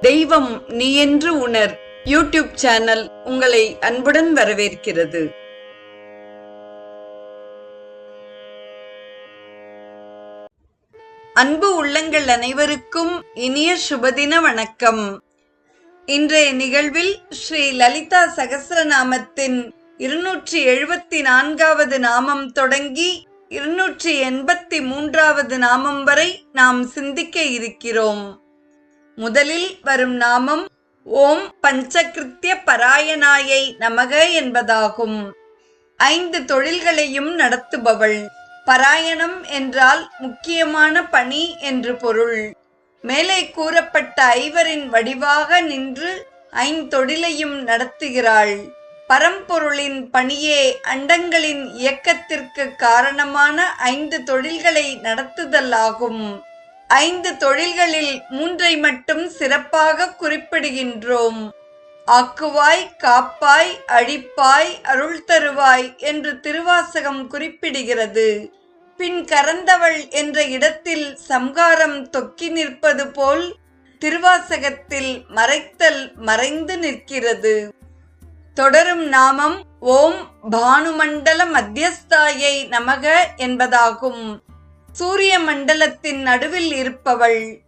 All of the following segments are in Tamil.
தெய்வம் நீ என்று உணர். யூடியூப் சேனல் உங்களை அன்புடன் வரவேற்கிறது. அன்பு உள்ளங்கள் அனைவருக்கும் இனிய சுபதின வணக்கம். இன்றைய நிகழ்வில் ஸ்ரீ லலிதா சகஸ்ரநாமத்தின் இருநூற்றி எழுபத்தி நான்காவது நாமம் தொடங்கி இருநூற்றி எண்பத்தி மூன்றாவது நாமம் வரை நாம் சிந்திக்க இருக்கிறோம். முதலில் வரும் நாமம் ஓம் பஞ்சகிருத்திய பராயணாயை நமக என்பதாகும். ஐந்து தொழில்களையும் நடத்துபவள். பராயணம் என்றால் முக்கியமான பணி என்று பொருள். மேலே கூறப்பட்ட ஐவரின் வடிவாக நின்று ஐந்தொழிலையும் நடத்துகிறாள். பரம்பொருளின் பணியே அண்டங்களின் இயக்கத்திற்கு காரணமான ஐந்து தொழில்களை நடத்துதல் ஆகும் ஐந்து தொழில்களில் மூன்றை மட்டும் சிறப்பாக குறிப்பிடுகின்றோம். ஆக்குவாய் காப்பாய் அழிப்பாய் அருள் தருவாய் என்று திருவாசகம் குறிப்பிடுகிறது. பின் கறந்தவள் என்ற இடத்தில் சம்காரம் தொக்கி நிற்பது போல் திருவாசகத்தில் மறைத்தல் மறைந்து நிற்கிறது. தொடரும் நாமம் ஓம் பானுமண்டல மத்தியஸ்தாயை நமக என்பதாகும். சூரிய மண்டலத்தின் நடுவில் இருப்பவள்.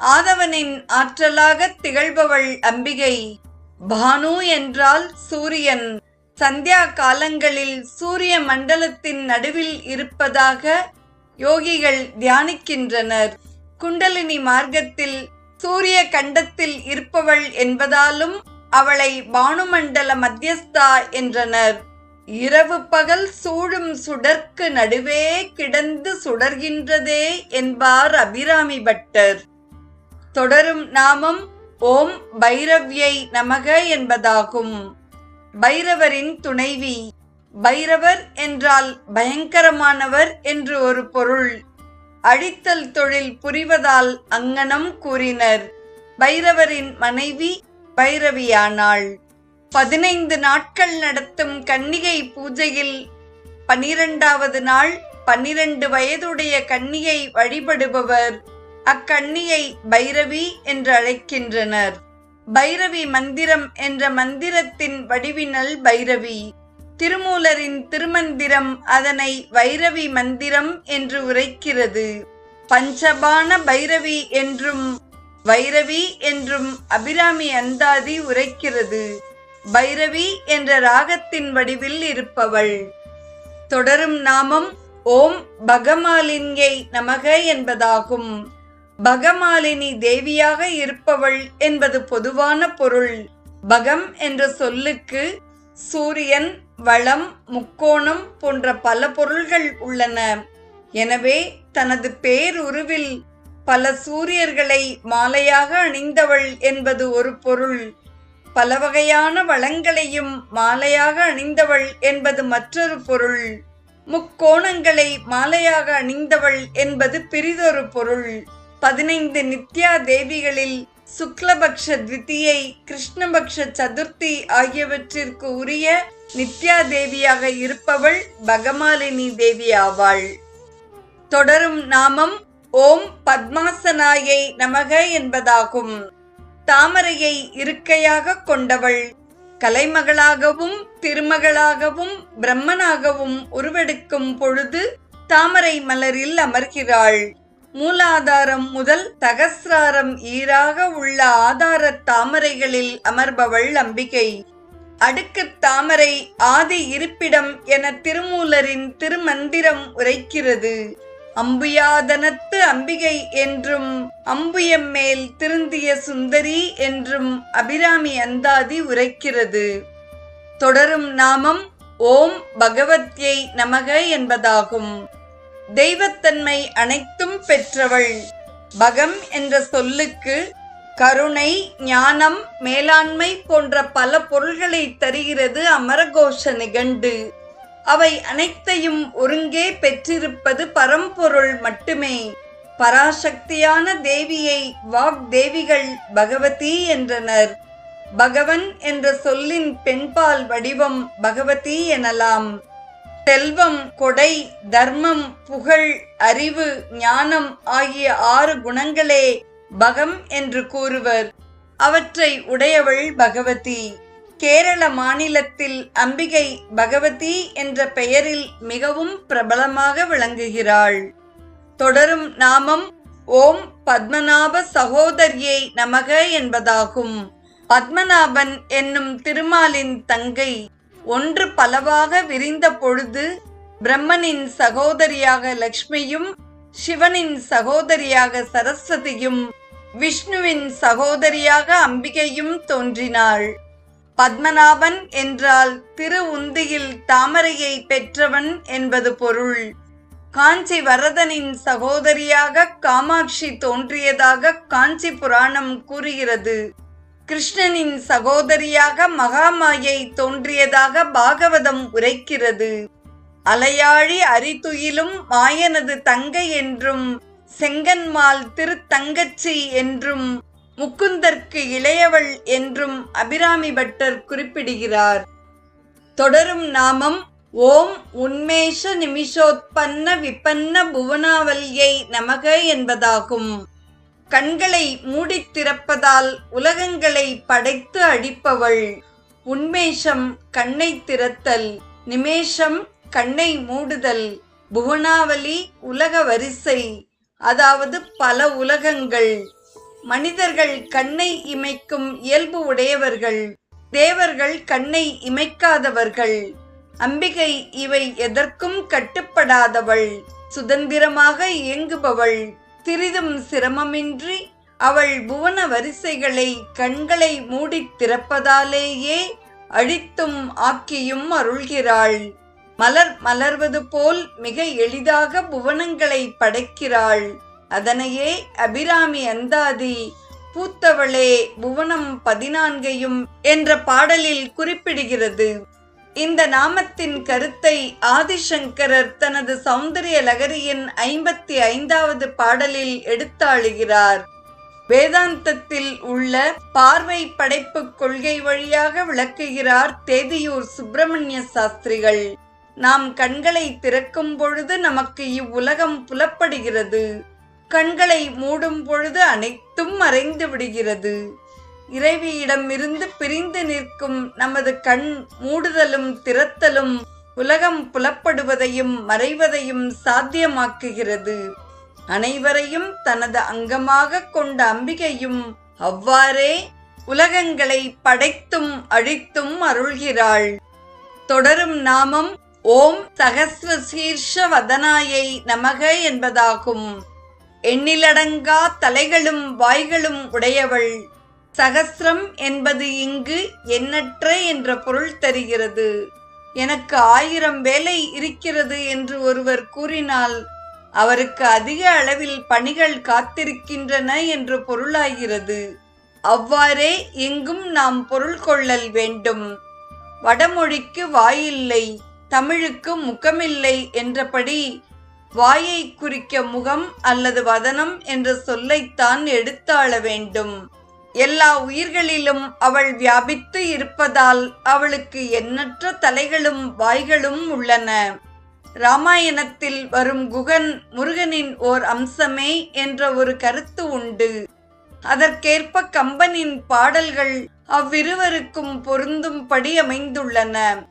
ஆதவனின் ஆற்றலாக திகழ்பவள் அம்பிகை. பானு என்றால் சூரியன். சந்தியா காலங்களில் சூரிய மண்டலத்தின் நடுவில் இருப்பதாக யோகிகள் தியானிக்கின்றனர். குண்டலினி மார்க்கத்தில் சூரிய கண்டத்தில் இருப்பவள் என்பதாலும் அவளை பானுமண்டல மத்தியஸ்தா என்றனர். இரவு பகல் சூழும் சுடர்க்கு நடுவே கிடந்து சுடர்கின்றதே என்பார் அபிராமி பட்டர். தொடரும் நாமம் ஓம் பைரவ்யை நமக என்பதாகும். பைரவரின் துணைவி. பைரவர் என்றால் பயங்கரமானவர் என்று ஒரு பொருள். அழித்தல் தொழில் புரிவதால் அங்கனம் கூறினர். பைரவரின் மனைவி பைரவியானாள். பதினைந்து நாட்கள் நடத்தும் கன்னிகை பூஜையில் பனிரெண்டாவது நாள் பன்னிரண்டு வயதுடைய கன்னியை வழிபடுபவர் அக்கன்னியை பைரவி என்று அழைக்கின்றனர். பைரவி மந்திரம் என்ற மந்திரத்தின் வடிவினல் பைரவி. திருமூலரின் திருமந்திரம் அதனை வைரவி மந்திரம் என்று உரைக்கிறது. பஞ்சபான பைரவி என்றும் வைரவி என்றும் அபிராமி அந்தாதி உரைக்கிறது. பைரவி என்ற ராகத்தின் வடிவில் இருப்பவள். தொடரும் நாமம் ஓம் பகமாலின்யை நமக என்பதாகும். பகமாலினி தேவியாக இருப்பவள் என்பது பொதுவான பொருள். பகம் என்ற சொல்லுக்கு சூரியன் வளம் முக்கோணம் போன்ற பல பொருள்கள் உள்ளன. எனவே தனது பேருருவில் பல சூரியர்களை மாலையாக அணிந்தவள் என்பது ஒரு பொருள். பல வகையான வளங்களையும் மாலையாக அணிந்தவள் என்பது மற்றொரு பொருள். முக்கோணங்களை மாலையாக அணிந்தவள் என்பது பிரிதொரு பொருள். பதினைந்து நித்யா தேவிகளில் சுக்லபக்ஷ த்விதியை கிருஷ்ணபக்ஷ சதுர்த்தி ஆகியவற்றிற்கு உரிய நித்யா தேவியாக இருப்பவள் பகமாலினி தேவி ஆவாள். தொடரும் நாமம் ஓம் பத்மாசனாயை நமக என்பதாகும். தாமரையை இருக்கையாக கொண்டவள். கலைமகளாகவும் திருமகளாகவும் பிரம்மனாகவும் உருவெடுக்கும் பொழுது தாமரை மலரில் அமர்கிறாள். மூலாதாரம் முதல் தகசிராரம் ஈராக உள்ள ஆதார தாமரைகளில் அமர்பவள் அம்பிகை. அடுக்கு தாமரை ஆதி இருப்பிடம் என திருமூலரின் திருமந்திரம் உரைக்கிறது. அம்புயாதனத்து அம்பிகை என்றும் அம்புயம் மேல் திருந்திய சுந்தரி என்றும் அபிராமி அந்தாதி உரைக்கிறது. தொடரும் நாமம் ஓம் பகவத்யை நமக என்பதாகும். தெய்வத்தன்மை அனைத்தும் பெற்றவள். பகம் என்ற சொல்லுக்கு கருணை ஞானம் மேலாண்மை போன்ற பல பொருள்களை தருகிறது அமரகோஷ நிகண்டு. அவை அனைத்தையும் ஒருங்கே பெற்றிருப்பது பரம்பொருள் மட்டுமே. பராசக்தியான தேவியை வாக்தேவிகள் பகவதி என்றனர். பகவன் என்ற சொல்லின் பெண்பால் வடிவம் பகவதி எனலாம். செல்வம் கொடை தர்மம் புகழ் அறிவு ஞானம் ஆகிய ஆறு குணங்களே பகம் என்று கூறுவர். அவற்றை உடையவள் பகவதி. கேரள மாநிலத்தில் அம்பிகை பகவதி என்ற பெயரில் மிகவும் பிரபலமாக விளங்குகிறாள். தொடரும் நாமம் ஓம் பத்மநாப சகோதரியை நமக என்பதாகும். பத்மநாபன் என்னும் திருமாலின் தங்கை. ஒன்று பலவாக விரிந்த பொழுது பிரம்மனின் சகோதரியாக லக்ஷ்மியும் சிவனின் சகோதரியாக சரஸ்வதியும் விஷ்ணுவின் சகோதரியாக அம்பிகையும் தோன்றினாள். பத்மநாபன் என்றால் திரு உந்தியில் தாமரையை பெற்றவன் என்பது பொருள். காஞ்சி வரதனின் சகோதரியாக காமாட்சி தோன்றியதாக காஞ்சி புராணம் கூறுகிறது. கிருஷ்ணனின் சகோதரியாக மகாமாயை தோன்றியதாக பாகவதம் உரைக்கிறது. அலையாழி அரிதுயிலும் மாயனது தங்கை என்றும் செங்கன்மால் திருத்தங்கச்சி என்றும் முக்குந்தற்கு இளையவள் என்றும் அபிராமி பட்டர் குறிப்பிடுகிறார். தொடரும் நாமம் ஓம் உன்மேஷ நிமிஷோத்பன்ன விபன்ன புவனாவல்யை நமக என்பதாகும். கண்களை மூடித் திறப்பதால் உலகங்களை படைத்து அழிப்பவள் உன்மேஷம் கண்ணை திறத்தல் நிமேஷம் கண்ணை மூடுதல் புவனாவலி உலக வரிசை அதாவது பல உலகங்கள். மனிதர்கள் கண்ணை இமைக்கும் இயல்பு உடையவர்கள் தேவர்கள் கண்ணை இமைக்காதவர்கள் அம்பிகை இவை எதற்கும் கட்டுப்படாதவள் சுதந்திரமாக இயங்குபவள் சிறிதும் சிரமமின்றி அவள் புவன வரிசைகளை கண்களை மூடித் திறப்பதாலேயே அழித்தும் ஆக்கியும் அருள்கிறாள். மலர் மலர்வது போல் மிக எளிதாக புவனங்களை படைக்கிறாள். அதனையே அபிராமி அந்தாதி பூத்தவளே புவனம் பதினான்கையும் என்ற பாடலில் குறிப்பிடுகிறது. இந்த நாமத்தின் கருத்தை ஆதிசங்கரர் தனது சௌந்தரிய லகரியின் ஐம்பத்தி ஐந்தாவது பாடலில் எடுத்தாளுகிறார். வேதாந்தத்தில் உள்ள பார்வை படைப்பு கொள்கை வழியாக விளக்குகிறார் தேதியூர் சுப்பிரமணிய சாஸ்திரிகள். நாம் கண்களை திறக்கும் பொழுது நமக்கு இவ்வுலகம் புலப்படுகிறது. கண்களை மூடும் பொழுது அனைத்தும் மறைந்து விடுகிறது. இறைவியிடமிருந்து பிரிந்து நிற்கும் நமது கண் மூடுதலும் திறத்தலும் உலகம் புலப்படுவதையும் மறைவதையும் சாத்தியமாக்குகிறது. அனைவரையும் தனது அங்கமாக கொண்ட அம்பிகையும் அவ்வாறே உலகங்களை படைத்தும் அழித்தும் அருள்கிறாள். தொடரும் நாமம் ஓம் சகஸ்ர சீர்ஷ வதனாயை நமக என்பதாகும். எண்ணிலடங்கா தலைகளும் வாய்களும் உடையவள். சகசிரம் என்பது இங்கு எண்ணற்ற என்ற பொருள் தருகிறது. எனக்கு ஆயிரம் வேலை இருக்கிறது என்று ஒருவர் கூறினால் அவருக்கு அதிக அளவில் பணிகள் காத்திருக்கின்றன என்று பொருளாகிறது. அவ்வாறே இங்கும் நாம் பொருள் கொள்ளல் வேண்டும். வடமொழிக்கு வாயில்லை தமிழுக்கு முகமில்லை என்றபடி வாயை குறிக்க முகம் அல்லது வதனம் என்ற சொல்லைத்தான் எடுத்தாள வேண்டும். எல்லா உயிர்களிலும் அவள் வியாபித்து இருப்பதால் அவளுக்கு எண்ணற்ற தலைகளும் வாய்களும் உள்ளன. ராமாயணத்தில் வரும் குகன் முருகனின் ஓர் அம்சமே என்ற ஒரு கருத்து உண்டு. அதற்கேற்ப கம்பனின் பாடல்கள் அவ்விருவருக்கும் பொருந்தும்படி அமைந்துள்ளன.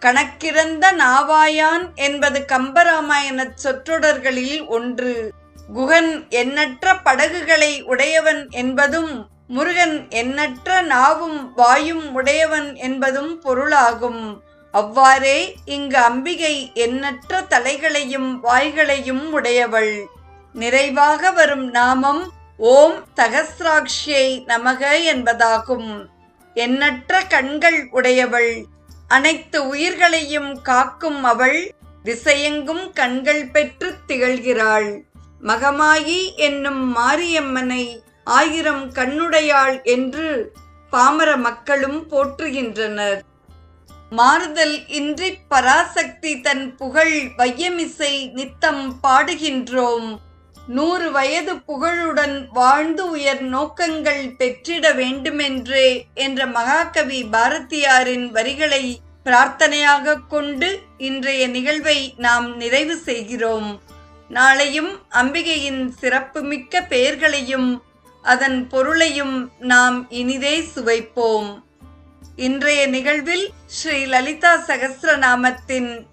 கணக்கிறந்த நாவாயான் என்பது கம்பராமாயணச் சொற்றொடர்களில் ஒன்று. குகன் எண்ணற்ற படகுகளை உடையவன் என்பதும் முருகன் எண்ணற்ற நாவும் வாயும் உடையவன் என்பதும் பொருளாகும். அவ்வாறே இங்கு அம்பிகை எண்ணற்ற தலைகளையும் வாய்களையும் உடையவள். நிறைவாக வரும் நாமம் ஓம் தகசிராட்சியை நமக என்பதாகும். எண்ணற்ற கண்கள் உடையவள். அனைத்து உயிர்களையும் காக்கும் அவள் திசையெங்கும் கண்கள் பெற்று திகழ்கிறாள். மகமாயி என்னும் மாரியம்மனை ஆயிரம் கண்ணுடையாள் என்று பாமர மக்களும் போற்றுகின்றனர். மாறுதல் இன்றி பராசக்தி தன் புகழ் வையமிசை நித்தம் பாடுகின்றோம். நூறு வயது புகழுடன் வாழ்ந்து உயர் நோக்கங்கள் பெற்றிட வேண்டுமென்றே என்ற மகாகவி பாரதியாரின் வரிகளை பிரார்த்தனையாக கொண்டு இன்றைய நிகழ்வை நாம் நிறைவு செய்கிறோம். நாளையும் அம்பிகையின் சிறப்புமிக்க பெயர்களையும் அதன் பொருளையும் நாம் இனிதே சுவைப்போம். இன்றைய நிகழ்வில் ஸ்ரீ லலிதா சகசிரநாமத்தின்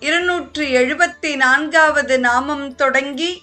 இருநூற்று எழுபத்தி நான்காவது நாமம் தொடங்கி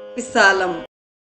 விசாலம்.